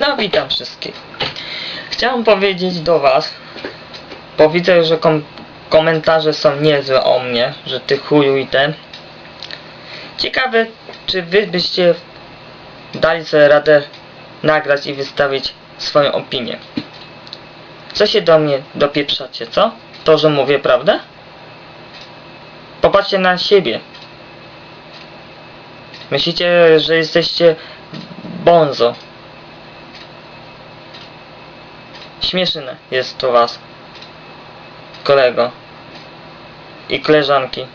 No witam wszystkich. Chciałem powiedzieć do was, bo widzę, że kom komentarze są niezłe o mnie, że ty chuju i ten. Ciekawe, czy wy byście dali sobie radę nagrać i wystawić swoją opinię. Co się do mnie dopieprzacie, co? To, że mówię prawdę? Popatrzcie na siebie. Myślicie, że jesteście bonzo. Śmieszne jest to was, kolego i koleżanki.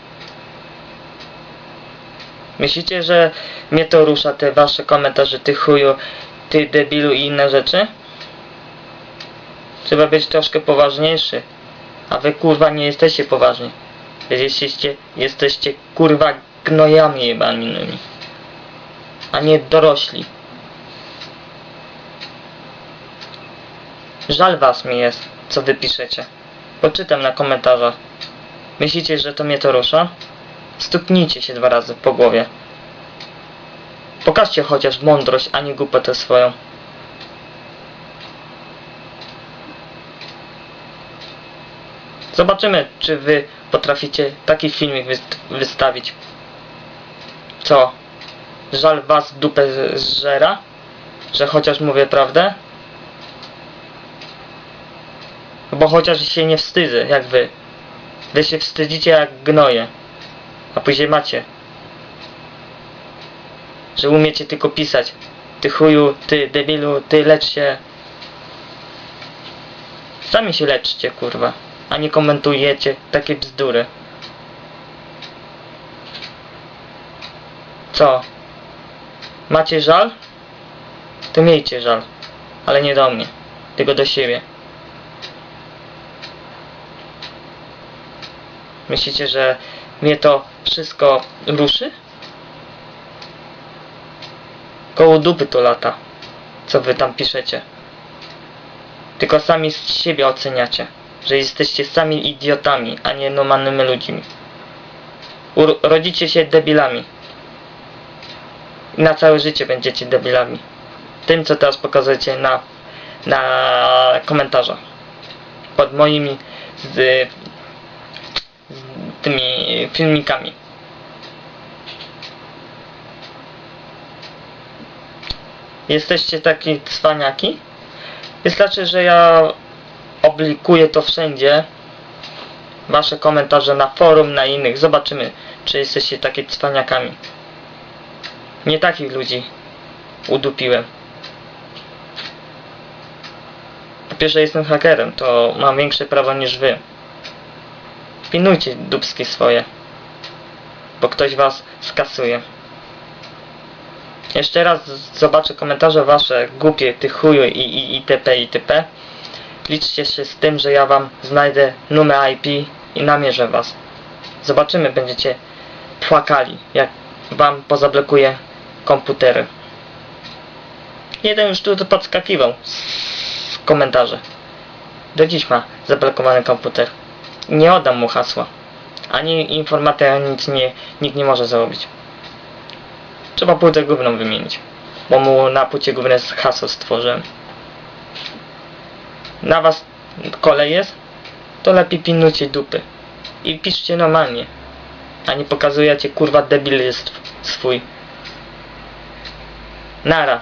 Myślicie, że mnie to rusza, te wasze komentarze, ty chuju, ty debilu i inne rzeczy? Trzeba być troszkę poważniejszy. A wy kurwa nie jesteście poważni. Jesteście, jesteście kurwa gnojami jebanymi. A nie dorośli. Żal was mi jest, co wy piszecie. Poczytam na komentarzach. Myślicie, że to mnie to rusza? Stuknijcie się dwa razy po głowie. Pokażcie chociaż mądrość, a nie głupotę swoją. Zobaczymy, czy wy potraficie taki filmik wyst- wystawić. Co? Żal was dupę zżera? Że chociaż mówię prawdę? Bo chociaż się nie wstydzę, jak wy. Wy się wstydzicie jak gnoje. A później macie. Że umiecie tylko pisać. Ty chuju, ty debilu, ty lecz się. Sami się leczcie, kurwa. A nie komentujecie takie bzdury. Co? Macie żal? To miejcie żal. Ale nie do mnie. Tylko do siebie. Myślicie, że mnie to wszystko ruszy? Koło dupy to lata. Co wy tam piszecie. Tylko sami z siebie oceniacie. Że jesteście sami idiotami, a nie normalnymi ludźmi. Ur rodzicie się debilami. I na całe życie będziecie debilami. Tym, co teraz pokazujecie na, na komentarzach. Pod moimi z tymi filmikami. Jesteście taki cwaniaki? Wystarczy, że ja oblikuję to wszędzie. Wasze komentarze na forum, na innych. Zobaczymy, czy jesteście taki cwaniakami. Nie takich ludzi udupiłem. Po pierwsze jestem hakerem, to mam większe prawo niż wy. Pilnujcie dubskie swoje. Bo ktoś was skasuje. Jeszcze raz zobaczę komentarze wasze, głupie, ty chuju i, i itp. itp. Liczcie się z tym, że ja wam znajdę numer IP i namierzę was. Zobaczymy, będziecie płakali, jak wam pozablokuję komputery. Jeden już tu podskakiwał z komentarzy. Do dziś ma zablokowany komputer. Nie oddam mu hasła. Ani informatyka nic nie, nikt nie może zrobić. Trzeba płytę gówną wymienić. Bo mu na płycie główne hasło stworzyłem. Na was kolej jest? To lepiej pilnujcie dupy. I piszcie normalnie. A nie pokazujecie kurwa debilistw swój. Nara.